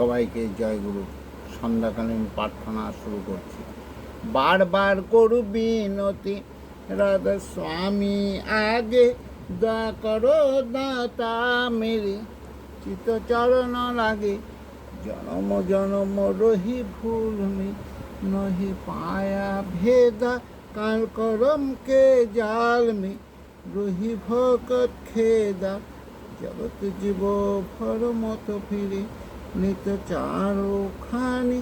সবাইকে জয় গুরু। সন্ধ্যাকালীন প্রার্থনা শুরু করছি। বারবার করু বিনতি, রাধা স্বামী, আগে দা করো দাতা মেরে। চিত চরণ লাগে, জনম জনম রহি ভুলমি। নহি পায়া ভেদা, কাল করম কে জালমি। রহি ভকত খেদা জগত জীব ভর মত ফিরে। नित चारो खानी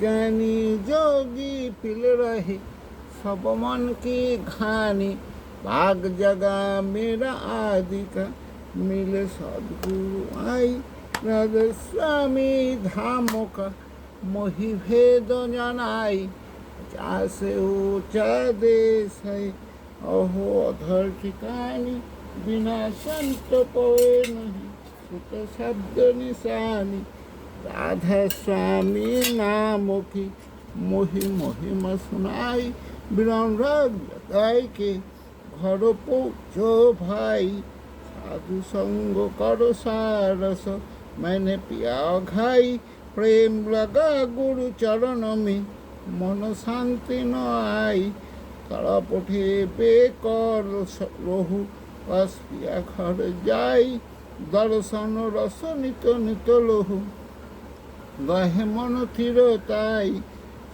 ज्ञानी जोगी पिल रहे, सब मन की घानी। भाग जगा मेरा आदि का मिले सदगुरु आई राज स्वामी धाम का मोहि भेद जनाई, चासे ऊँचा देश है। अहो अधर ठिकानी, बिना संत पवे नहीं सुत शब्द निशानी। রাধা স্বামী নামকি মহি মহিমা শোনাই বিড়ামরাগ গায়কে ঘর পৌঁছ ভাই। সাধু সঙ্গ কর সারস মানে পিয়া ঘাই। প্রেম লাগা গুরু চরণ মে মন শান্তি নাই তারা পঠে বেকর রহু পাশ পিয়া ঘর যাই। দর্শন রস নিত নিত লহু। ગહેમણ સ્થિરતાઈ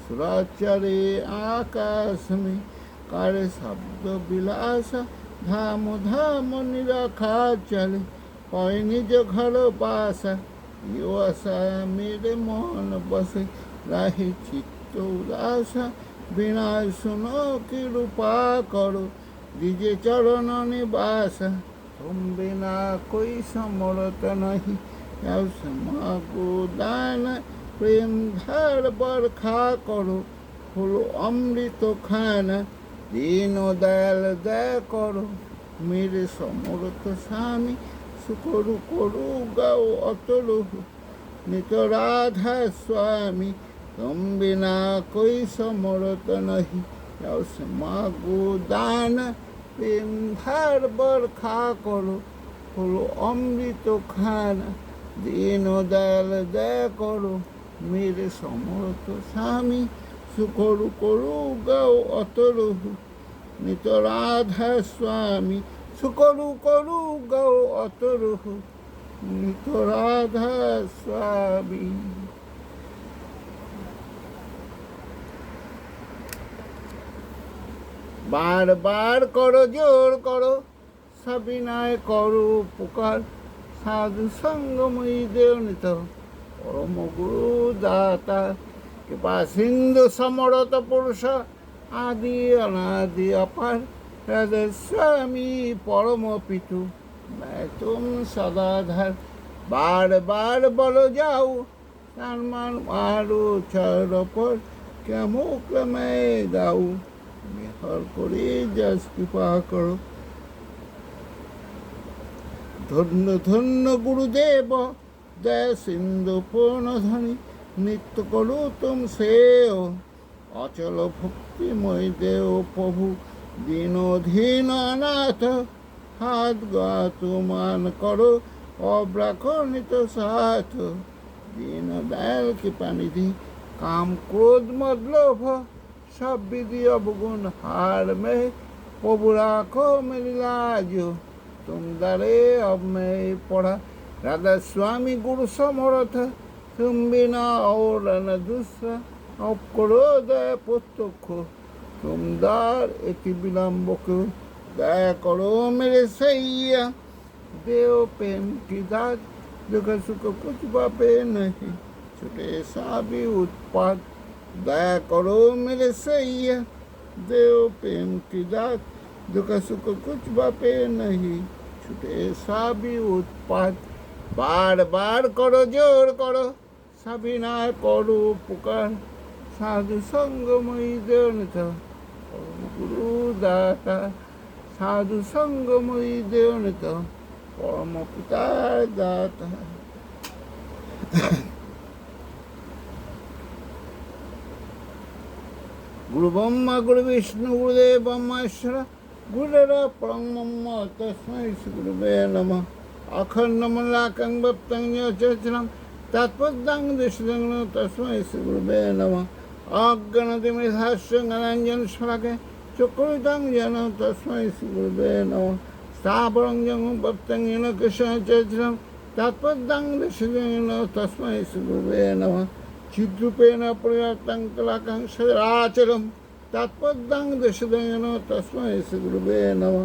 સુરાચરે આકાશમે કાળે શબ્દ વિલાસ ધામ ધામ નિરાખા ચલે હોય નિજ ઘર પાસ યુવાસા મેરે મન બસે રાહે চিত্ত উদাস বিনায় শুন কি রূপা করো দিজে চরণ নিবাস তুমি না কই সমরত নাহি দানা প্রেম ধারবার খা করো হলো অমৃত খানা দীন দয়াল দয়া করো মেরে সমরত স্বামী সুকরু করু গাও অতরহু নিত রাধা স্বামী তম্বিনা কই সমরত নহি মাগো দান প্রেম ধার বর খা করো হলো অমৃত খানা দিন দয়াল, দয়া করো। মেরে সমর্থ স্বামী সুকরু করু, গাও অতরহু নিত রাধা স্বামী সুকরু করু, গাও অতরহু নিত রাধা স্বামী। বারবার করো, জোর করো, সবিনয় করো পুকার সাধু সঙ্গময়ী দেওনিত পরম গুরু দাতা কৃপা সিন্ধু সমরত পুরুষ আদি অনাদি অপার রাধা স্বামী পরম পিতু मैं तुम सदाधर बार बार বলো যাও সম্মান মারো চর পর কেমন ক্রমে গাও মেহর করে যশ কৃপা করো ধন্য ধন্য গুরুদেব দয়া সিন্ধু পূর্ণধনী, নিত্য করু তুম সেও অচল ভক্তিময় দেও প্রভু, দীনধীন অনাথ, হাত গা তুমান করো অব্রাখনিত সাথ দীন দয়াল কৃপানিধি কাম ক্রোধ মদ লোভ, সব বিধি অবগুণ হার মে প্রভু রাখো মেরি লাজ। तुम दरे अब मैं पढ़ा। राधा स्वामी गुरु समर्थ, तुम बिना और न दूसरा। अब करो दया पुस्तक, तुम दार एक विलम्ब को दया करो मेरे सैया, देव प्रेम की दात। दुख सुख कुछ बापे नहीं, छुटे भी उत्पाद दया करो मेरे सैया, देव प्रेम की दात। दुख सुख कुछ बापे नहीं ছুটে সবই উৎপাদ বারবার করো, জোর করো। সাবিনায় করো পুকার সাধু সঙ্গময়ী দেওনিত গুরু দাতা, সাধু সঙ্গময়ী দেওনিত পরম পিতার দাতা। গুরু ব্রহ্মা, গুরু বিষ্ণু, গুরুদেব, ব্রহ্মেশ্বর गुररापणं तस्मै श्रीगुरुवे नमः अखण्डमलाकं भक्तं चरचनं तत्पदां दिशदं तस्मै श्रीगुरुवे नमः आगणतिमिधाश्यङ्गनाञ्जन शलाके चक्रुतां जन तस्मै श्रीगुरुवे नमः स्थापणं जं भक्तं येन कृष्णचरचनं तत्पदां दिशदं तस्मै श्रीगुरुवे नमः चिद्रूपेण प्रयातं कलाकं सदाचरम् তাৎপদাং দেশদাঙ্গন তসমা এসে গুরুবে নম।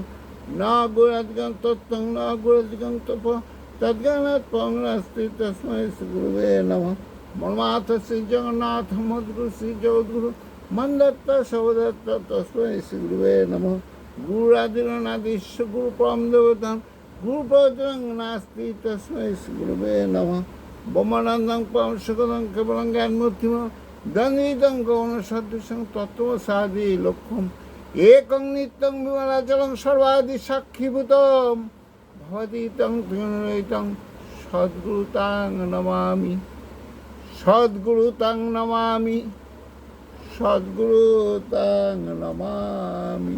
না গুরাজগান তত্তং না গুরাজগান তপ। তদ্গানাত পংনাস্তি তসমা এসে গুরুবে নম। মন্মাথ শ্রী জগন্নাথ, মদগুরু শ্রী জগদ্গুরু মন্দত্ত সবদত্ত তসমা এসে গুরুবে নম। গুরাদিরনাদিশ গুরু পরম দেবতাম গুরুপদং নাস্তি, তসমা এসে গুরুবে নম। বোমানন্দং পরম সুখদং কেবলং জ্ঞান মূর্তিমান দন্দিতং গৌণ সদৃশং তত্ত্বসাদি লক্ষ্যম একং নিত্যং বিমলাচলং সর্বাদি সাক্ষীভূতম ভবতীতং ত্রিগুণরহিতং সদ্গুরুতাং নমামি সদ্গুরুতাং নমামি সদ্গুরুতাং নমামি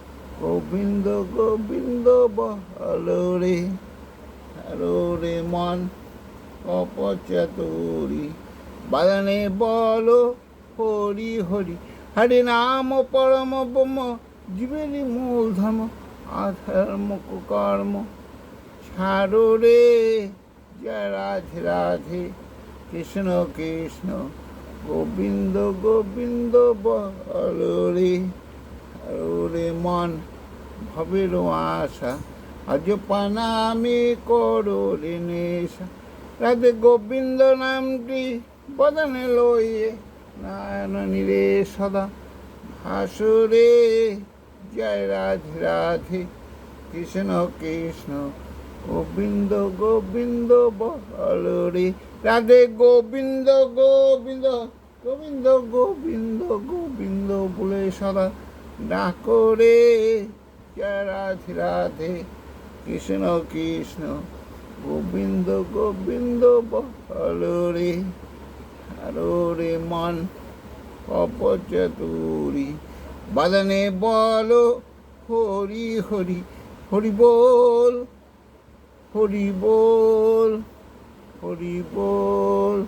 গোবিন্দ গোবিন্দ বলরে হ্যালো রে মন অপচাতুরি। বাদানে বলো হরি হরি হরি নাম পরম ব্রহ্ম, জীবেরই মূল ধর্ম আধর্ম কর্ম ছাড়ো রে জয় রাধে রাধে, কৃষ্ণ কৃষ্ণ, গোবিন্দ গোবিন্দ বলো রে হ্যালো রে মন ভবের আশা, আজ পানামি করো নেশা। রাধে গোবিন্দ নামটি বদনে লইয়ে নারায়ণ নিরে সদা ভাসুরে জয় রাধে রাধে, কৃষ্ণ কৃষ্ণ, গোবিন্দ গোবিন্দ বল রে। রাধে গোবিন্দ গোবিন্দ গোবিন্দ গোবিন্দ গোবিন্দ বলে সদা ডাকো রে। জয় রাধে রাধে। কৃষ্ণ কৃষ্ণ, গোবিন্দ গোবিন্দ, বল রে আরও রে মন, অপচতুরি। বাদনে বলো, হরি হরি হরি বল হরি বল হরি বল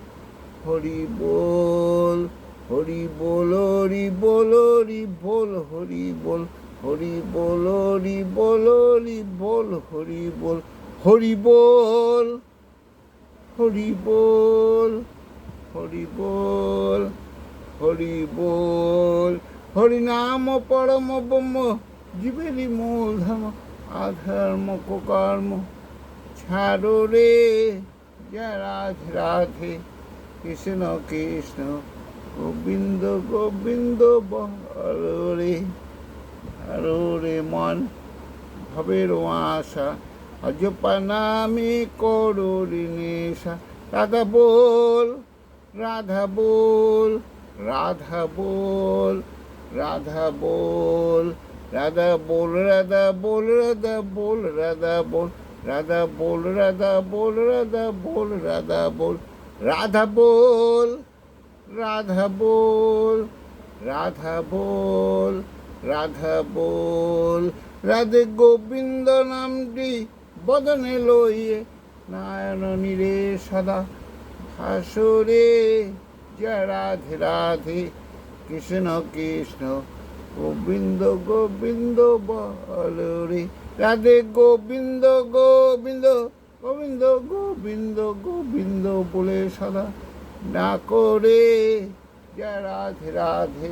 হরি বল হরি বল হরি বল হরি বল হরি বল। হরি বল হরি বল হরি বল হরি বল হরি বল হরি বল হরি বল হরি বল, হরি নাম পরম ব্রহ্ম, জীবেরই মূল ধর্ম, আধর্ম কর্ম ছাড়ো রে জয় রাধে রাধে, কৃষ্ণ কৃষ্ণ, গোবিন্দ গোবিন্দ বল রে। রে মন ভবের আশা আজ পানামি করো রে নেশা রাধা বল রাধা বল রাধা বল রাধা বল রাধা বল রাধা বল রাধা বল রাধা বল রাধা বল রাধা বল রাধা বল রাধা বল রাধা বল রাধা বল রাধা বল রাধা বল, রাধে গোবিন্দ নামটি বদনে লইয়ে নারায়ণ নীরে সদা ভাসরে জয় রাধে রাধে, কৃষ্ণ কৃষ্ণ, গোবিন্দ গোবিন্দ বল রে, রাধে গোবিন্দ গোবিন্দ গোবিন্দ গোবিন্দ গোবিন্দ বলে সদা না করে জয় রাধে রাধে।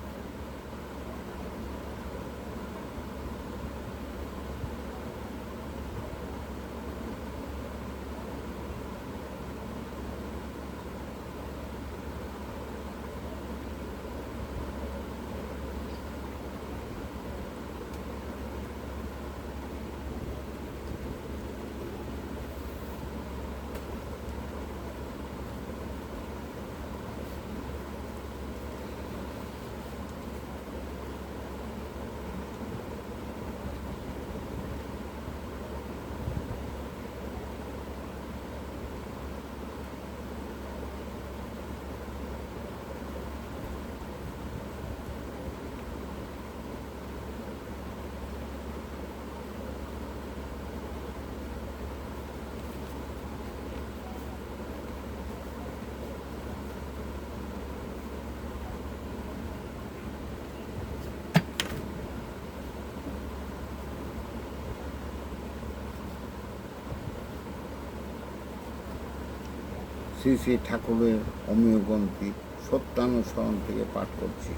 শ্রী শ্রী ঠাকুরের অমীয় গ্রন্থি সত্যানুসরণ থেকে পাঠ করছি।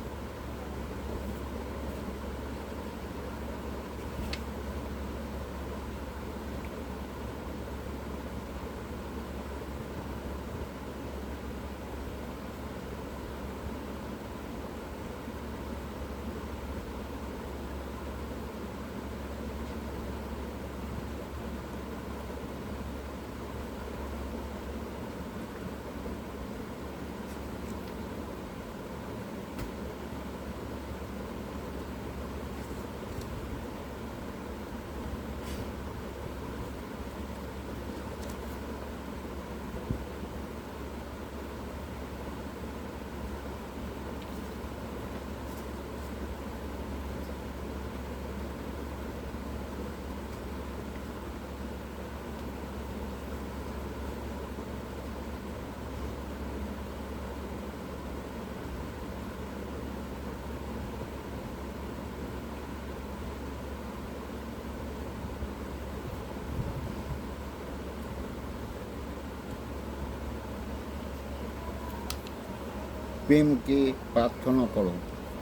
প্রেমকে প্রার্থনা করো।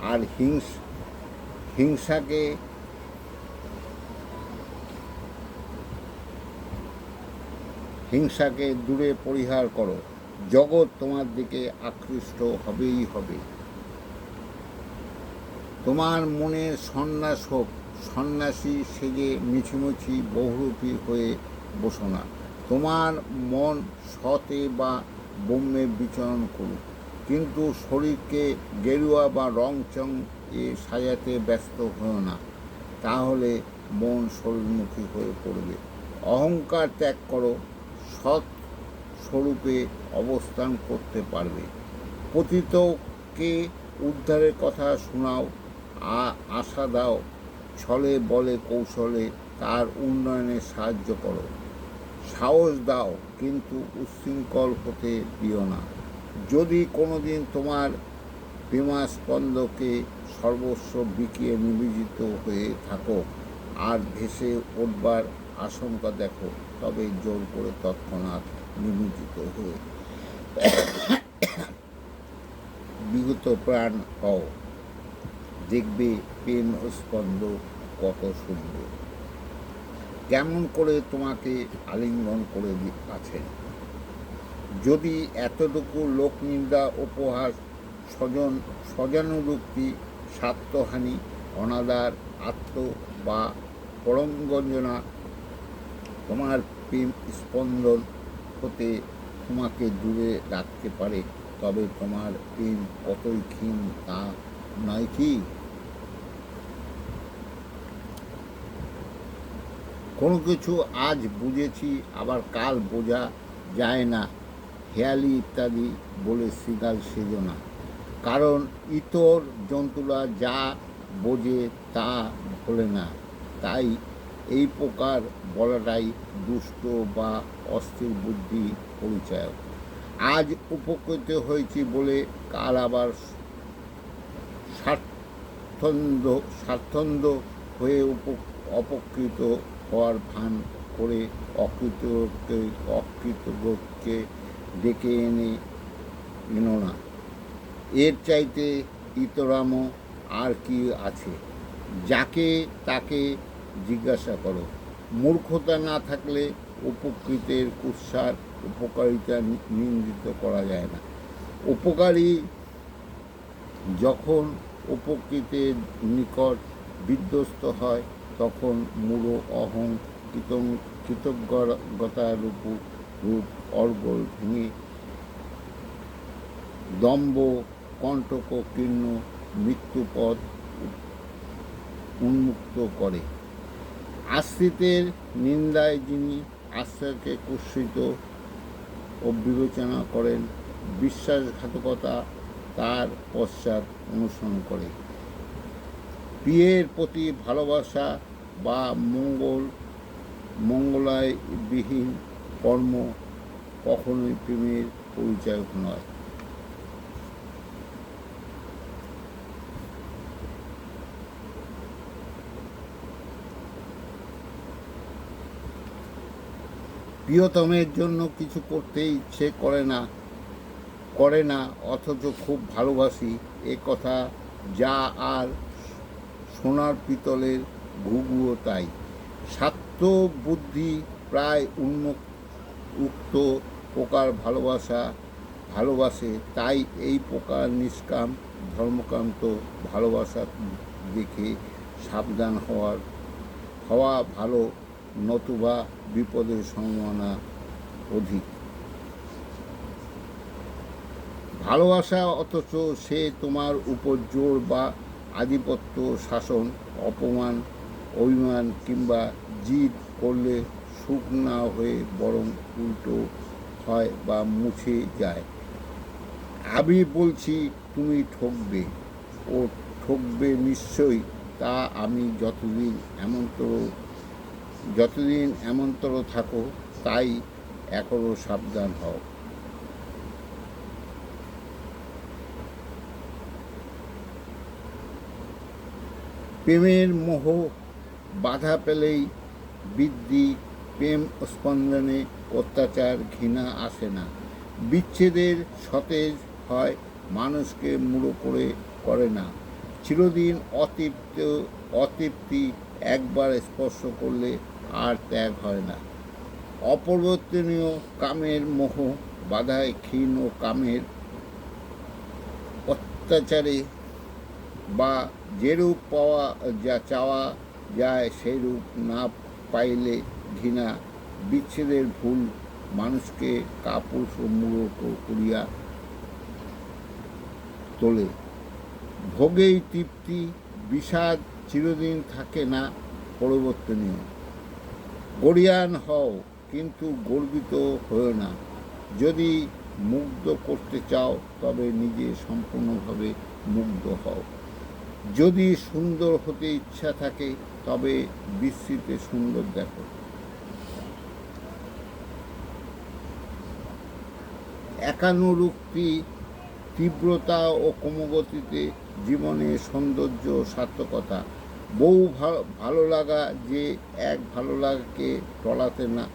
আর হিংস, হিংসাকে হিংসাকে দূরে পরিহার করো। জগৎ তোমার দিকে আকৃষ্ট হবেই হবে। তোমার মনের সন্ন্যাস হোক। সন্ন্যাসী সেজে মিছিমিছি বহুরূপী হয়ে বসো না। তোমার মন সতে বা বোম্যে বিচরণ করুক। কিন্তু শরীরকে গেরুয়া বা রং চং এ সাজাতে ব্যস্ত হও না, তাহলে মন শরীরমুখী হয়ে পড়বে। অহংকার ত্যাগ করো, সৎ স্বরূপে অবস্থান করতে পারবে। পতিতকে উদ্ধারের কথা শোনাও আশা দাও, ছলে বলে কৌশলে তার উন্নয়নে সাহায্য করো। সাহস দাও, কিন্তু উচ্ছৃঙ্খল হতে দিও না। যদি কোনোদিন তোমার প্রেমাস্পন্দকে সর্বস্ব বিকিয়ে নিবেদিত হয়ে থাকো আর ভেসে উঠবার আশঙ্কা দেখো, তবে জোর করে তৎক্ষণাৎ নিবেদিত হয়ে বিগত প্রাণ হও দেখবে প্রেম স্পন্দ কত সুন্দর। কেমন করে তোমাকে আলিঙ্গন করে আছেন? যদি এতটুকু লোকনিন্দা, উপহাস, স্বজন স্বজনুরুক্তি স্বার্থহানি, অনাদার, আত্ম বা পরঙ্গঞ্জনা তোমার প্রেম স্পন্দন হতে তোমাকে দূরে রাখতে পারে, তবে তোমার প্রেম কতই ক্ষীণ তা নয় কি? কোনো কিছু আজ বুঝেছি, আবার কাল বোঝা যায় না। হেয়ালি ইত্যাদি বলে শৃগাল সেজ না। কারণ ইতর জন্তুরা যা বোঝে তা ভোলে না। তাই এই প্রকার বলাটাই দুষ্ট বা অস্থির বুদ্ধি পরিচয় আজ উপকৃত হয়েছি বলে কাল আবার স্বার্থন্দ স্বার্থন্দ হয়ে উপ, অপকৃত হওয়ার ভান করে অকৃতকে, অকৃতজ্ঞকে ডেকে এনে এনো না। এর চাইতে ইতরাম আর কি আছে? যাকে তাকে জিজ্ঞাসা করো। মূর্খতা না থাকলে উপকৃতের কুৎসার উপকারিতা নিন্দিত করা যায় না। উপকারী যখন উপকৃতের নিকট বিধ্বস্ত হয়, তখন মূল অহং কৃতজ্ঞতার রূপ রূপ অর্গল দম্ভ, কণ্টক, কীর্ণ, মৃত্যুপথ উন্মুক্ত করে। আশ্রিতের নিন্দায় যিনি আশ্রয়কে কুৎসিত ও বিবেচনা করেন, বিশ্বাসঘাতকতা তার পশ্চাৎ অনুসরণ করে। প্রিয়ের প্রতি ভালোবাসা বা মঙ্গল, মঙ্গলায়বিহীন কর্ম কখনোই প্রেমের পরিচয় নয়। প্রিয়তমের জন্য কিছু করতে ইচ্ছে করে না করে না, অথচ খুব ভালোবাসি। এ কথা যা আর সোনার পিতলের ঘুঘুও তাই। স্বার্থ বুদ্ধি প্রায় উন্মুক্ত উক্ত প্রকার ভালোবাসা ভালোবাসে, তাই এই প্রকার নিষ্কাম ধর্মকান্ত ভালোবাসা দেখে সাবধান হওয়ার, হওয়া ভালো, নতুবা বিপদের সম্ভাবনা অধিক। ভালোবাসা অথচ সে তোমার উপর জোর বা আধিপত্য শাসন, অপমান, অভিমান কিংবা জিদ করলে সুখ না হয়ে বরং উল্টো হয় বা মুছে যায়। আমি বলছি, তুমি ঠকবে। ও ঠকবে নিশ্চয়ই। তা আমি যতদিন এমনতর যতদিন এমনতর থাকো, তাই এখনও সাবধান হও। প্রেমের মোহ বাধা পেলেই বৃদ্ধি প্রেম স্পন্দনে অত্যাচার ঘৃণা আসে না। বিচ্ছেদের সতেজ হয়, মানুষকে মূঢ় করে করে না। চিরদিন অতৃপ্ত, অতৃপ্তি একবার স্পর্শ করলে আর ত্যাগ হয় না। অপরিবর্তনীয় কামের মোহ বাধায় ক্ষীণ ও কামের অত্যাচারে বা যেরূপ পাওয়া যা চাওয়া যায় সেরূপ না পাইলে ঘৃণা, বিচ্ছেদের ভুল মানুষকে কাপুরুষ ও মূর্খ করিয়া তোলে। ভোগেই তৃপ্তি, বিষাদ চিরদিন থাকে না পরিবর্তনীয় গরিয়ান হও, কিন্তু গর্বিত হও না। যদি মুগ্ধ করতে চাও, তবে নিজে সম্পূর্ণভাবে মুগ্ধ হও। যদি সুন্দর হতে ইচ্ছা থাকে, তবে বিস্তৃতে সুন্দর দেখো। একানুরুক্তি, তীব্রতা ও ক্রমগতিতে জীবনে সৌন্দর্য সার্থকতা। বহু ভালো লাগা যে এক ভালো লাগাকে টলাতে না,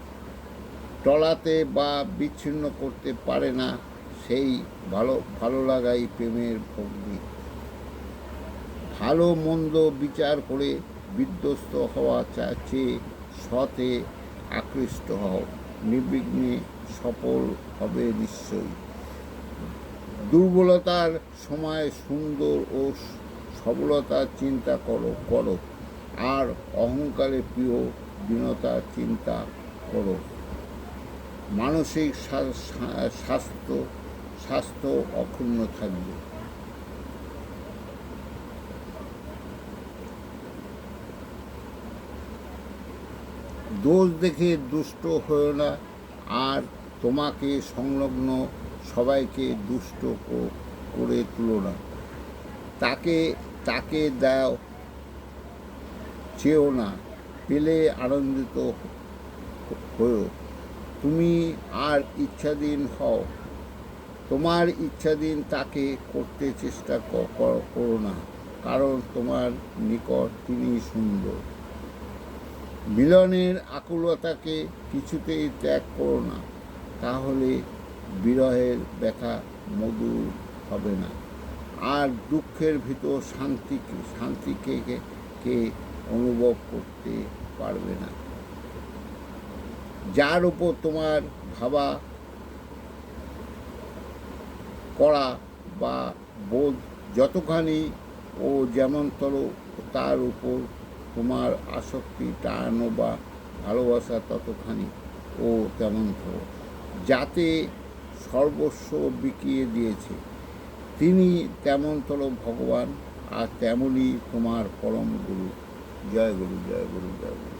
টলাতে বা বিচ্ছিন্ন করতে পারে না, সেই ভালো ভালো লাগাই প্রেমের ভগ্নি। ভালো মন্দ বিচার করে বিধ্বস্ত হওয়া চেয়ে সতে আকৃষ্ট হও। নির্বিঘ্নে সফল হবে নিশ্চয়ই। দুর্বলতার সময় সুন্দর ও সবলতার চিন্তা করো করো। আর অহংকারে প্রিয় দীনতার চিন্তা করো। মানসিক স্বা- স্বা- স্বাস্থ্য স্বাস্থ্য অক্ষুণ্ণ থাকবে। দোষ দেখে দুষ্ট হয়েও না। আর তোমাকে সংলগ্ন সবাইকে দুষ্ট করে তুলো না। তাকে তাকে দাও, চেও না। পেলে আনন্দিত হয়েও তুমি আর ইচ্ছাধীন হও। তোমার ইচ্ছাধীন তাকে করতে চেষ্টা করো না। কারণ তোমার নিকট তিনি সুন্দর। মিলনের আকুলতাকে কিছুতেই ত্যাগ করো না, তাহলে বিরহের ব্যথা মধুর হবে না। আর দুঃখের ভিতর শান্তি শান্তিকে কে- কে অনুভব করতে পারবে না। যার উপর তোমার ভাবা করা বা বোধ যতখানি ও যেমনতর তার উপর তোমার আসক্তি টানো বা ভালোবাসা ততখানি ও তেমন তেমনতর যাতে সর্বস্ব বিকিয়ে দিয়েছে। তিনি তেমনতর ভগবান, আর তেমনই তোমার পরম গুরু। জয় গুরু জয় গুরু জয় গুরু।